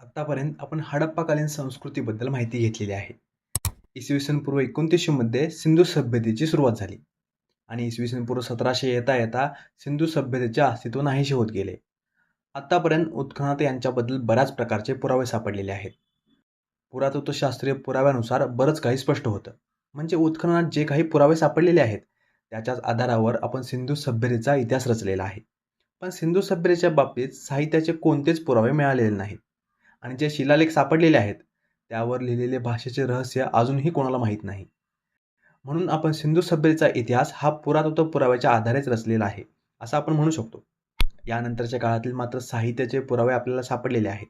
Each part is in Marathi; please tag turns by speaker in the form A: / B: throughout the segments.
A: आत्तापर्यंत आपण हडप्पाकालीन संस्कृतीबद्दल माहिती घेतलेली आहे. इसवी सन पूर्व एकोणतीसशेमध्ये सिंधू सभ्यतेची सुरुवात झाली. आणि इसवी सन पूर्व सतराशे येता येता सिंधू सभ्यतेचे अस्तित्व नाहीसे होत गेले. आत्तापर्यंत उत्खनात यांच्याबद्दल बऱ्याच प्रकारचे पुरावे सापडलेले आहेत. पुरातत्वशास्त्रीय पुराव्यानुसार बरंच काही स्पष्ट होतं. म्हणजे उत्खननात जे काही पुरावे सापडलेले आहेत त्याच्याच आधारावर आपण सिंधू सभ्यतेचा इतिहास रचलेला आहे. पण सिंधू सभ्यतेच्या बाबतीत साहित्याचे कोणतेच पुरावे मिळालेले नाहीत. आणि जे शिलालेख सापडलेले आहेत त्यावर लिहिलेले भाषेचे रहस्य अजूनही कोणाला माहीत नाही. म्हणून आपण सिंधू सभ्यतेचा इतिहास हा पुरातत्व पुराव्याच्या आधारेच रचलेला आहे असं आपण म्हणू शकतो. यानंतरच्या काळातील मात्र साहित्याचे पुरावे आपल्याला सापडलेले आहेत.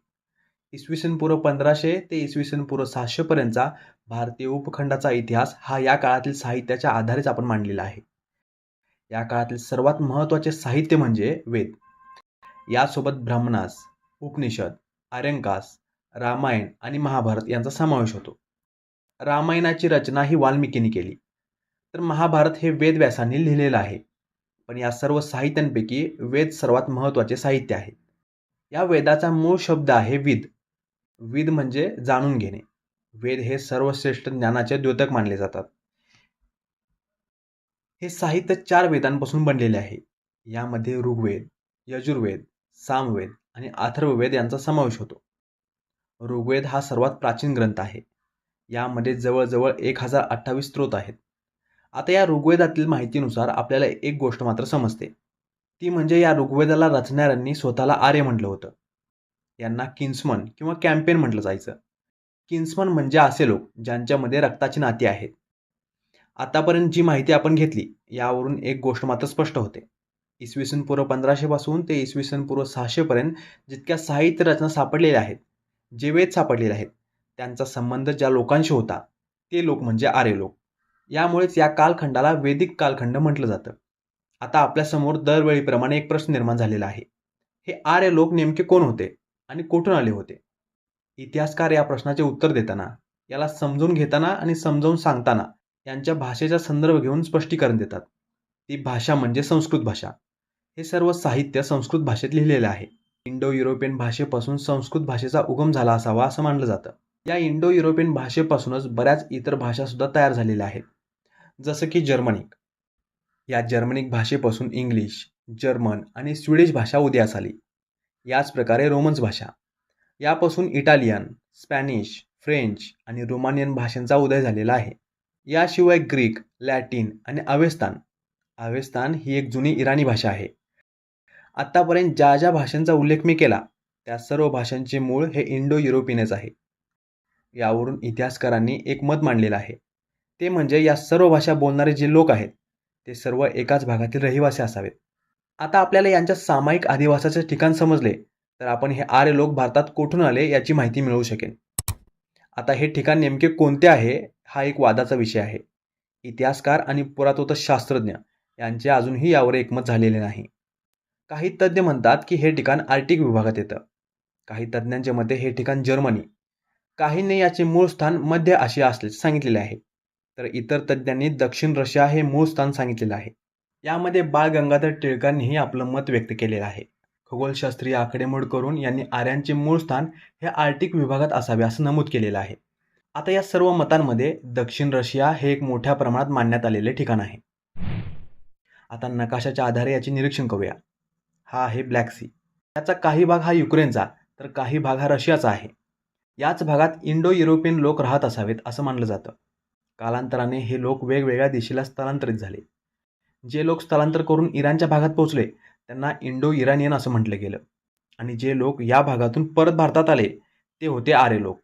A: इसवी सन पूर्व पंधराशे ते इसवी सन पूर्व सहाशेपर्यंतचा भारतीय उपखंडाचा इतिहास हा या काळातील साहित्याच्या आधारेच आपण मांडलेला आहे. या काळातील सर्वात महत्त्वाचे साहित्य म्हणजे वेद. यासोबत ब्राह्मणास उपनिषद आर्यंकास रामायण आणि महाभारत यांचा समावेश होतो. रामायणाची रचना ही वाल्मिकीने केली. तर महाभारत हे वेदव्यासांनी लिहिलेलं आहे. पण या सर्व साहित्यांपैकी वेद सर्वात महत्त्वाचे साहित्य आहे. या वेदाचा मूळ शब्द आहे विद. विद म्हणजे जाणून घेणे. वेद हे सर्वश्रेष्ठ ज्ञानाचे द्योतक मानले जातात. हे साहित्य चार वेदांपासून बनलेले आहे. यामध्ये ऋग्वेद यजुर्वेद सामवेद आणि अथर्ववेद यांचा समावेश होतो. ऋग्वेद हा सर्वात प्राचीन ग्रंथ आहे. यामध्ये जवळजवळ एक हजार अठ्ठावीस स्त्रोत आहेत. आता या ऋग्वेदातील माहितीनुसार आपल्याला एक गोष्ट मात्र समजते. ती म्हणजे या ऋग्वेदाला रचणाऱ्यांनी स्वतःला आर्य म्हटलं होतं. यांना किन्समन किंवा कॅम्पेन म्हटलं जायचं. किन्समन म्हणजे असे लोक ज्यांच्यामध्ये रक्ताची नाती आहेत. आतापर्यंत जी माहिती आपण घेतली यावरून एक गोष्ट मात्र स्पष्ट होते. इसवी सन पूर्व पंधराशेपासून ते इसवी सन पूर्व सहाशेपर्यंत जितक्या साहित्य रचना सापडलेल्या आहेत जे वेद सापडलेले आहेत त्यांचा संबंध ज्या लोकांशी होता ते लोक म्हणजे आर्य लोक. यामुळेच या कालखंडाला वेदिक कालखंड म्हटलं जातं. आता आपल्यासमोर दरवेळीप्रमाणे एक प्रश्न निर्माण झालेला आहे. हे आर्य लोक नेमके कोण होते आणि कुठून आले होते? इतिहासकार या प्रश्नाचे उत्तर देताना याला समजून घेताना आणि समजावून सांगताना यांच्या भाषेचा संदर्भ घेऊन स्पष्टीकरण देतात. ती भाषा म्हणजे संस्कृत भाषा. हे सर्व साहित्य संस्कृत भाषेत लिहिलेलं आहे. इंडो युरोपियन भाषेपासून संस्कृत भाषेचा उगम झाला असावा असं मानलं जातं. या इंडो युरोपियन भाषेपासूनच बऱ्याच इतर भाषासुद्धा तयार झालेल्या आहेत. जसं की जर्मनिक या जर्मनिक भाषेपासून इंग्लिश जर्मन आणि स्वीडिश भाषा उदयास आली. याच प्रकारे रोमन्स भाषा. यापासून इटालियन स्पॅनिश फ्रेंच आणि रोमानियन भाषांचा उदय झालेला आहे. याशिवाय ग्रीक लॅटिन आणि अवेस्तान. अवेस्तान ही एक जुनी इराणी भाषा आहे. आत्तापर्यंत ज्या ज्या भाषांचा उल्लेख मी केला त्या सर्व भाषांचे मूळ हे इंडो युरोपियनच आहे. यावरून इतिहासकारांनी एक मत मांडलेलं आहे. ते म्हणजे या सर्व भाषा बोलणारे जे लोक आहेत ते सर्व एकाच भागातील रहिवासी असावेत. आता आपल्याला यांच्या सामायिक आदिवासाचे ठिकाण समजले तर आपण हे आर्य लोक भारतात कुठून आले याची माहिती मिळवू शकेल आता हे ठिकाण नेमके कोणते आहे हा एक वादाचा विषय आहे. इतिहासकार आणि पुरातत्व शास्त्रज्ञ यांचे अजूनही यावर एकमत झालेले नाही. काही तज्ज्ञ म्हणतात की हे ठिकाण आर्टिक विभागात येतं. काही तज्ज्ञांच्या मते हे ठिकाण जर्मनी. काहींनी याचे मूळ स्थान मध्य आशिया असल्याचे सांगितलेले आहे. तर इतर तज्ज्ञांनी दक्षिण रशिया हे मूळ स्थान सांगितलेलं आहे. यामध्ये बाळ गंगाधर टिळकांनीही आपलं मत व्यक्त केलेलं आहे. खगोलशास्त्रीय आकडेमोड करून यांनी आर्यांचे मूळ स्थान हे आर्टिक विभागात असावे असं नमूद केलेलं आहे. आता या सर्व मतांमध्ये दक्षिण रशिया हे एक मोठ्या प्रमाणात मानण्यात आलेले ठिकाण आहे. आता नकाशाच्या आधारे याचे निरीक्षण करूया. हा आहे ब्लॅक सी. याचा काही भाग हा युक्रेनचा तर काही भाग हा रशियाचा आहे. याच भागात इंडो युरोपियन लोक राहत असावेत असं मानलं जातं. कालांतराने हे लोक वेगवेगळ्या दिशेला स्थलांतरित झाले. जे लोक स्थलांतर करून इराणच्या भागात पोहोचले त्यांना इंडो इराणियन असं म्हटलं गेलं. आणि जे लोक या भागातून परत भारतात आले ते होते आर्य लोक.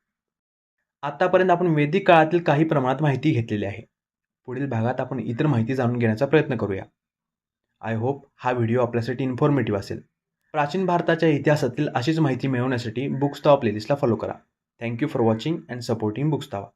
A: आतापर्यंत आपण वैदिक काळातील काही प्रमाणात माहिती घेतलेली आहे. पुढील भागात आपण इतर माहिती जाणून घेण्याचा प्रयत्न करूया. आय होप हा व्हिडिओ आपल्यासाठी इन्फॉर्मेटिव्ह असेल. प्राचीन भारताच्या इतिहासातील अशीच माहिती मिळवण्यासाठी बुक्स्तावा प्लेलिस्टला फॉलो करा. Thank you for watching and supporting Bukstava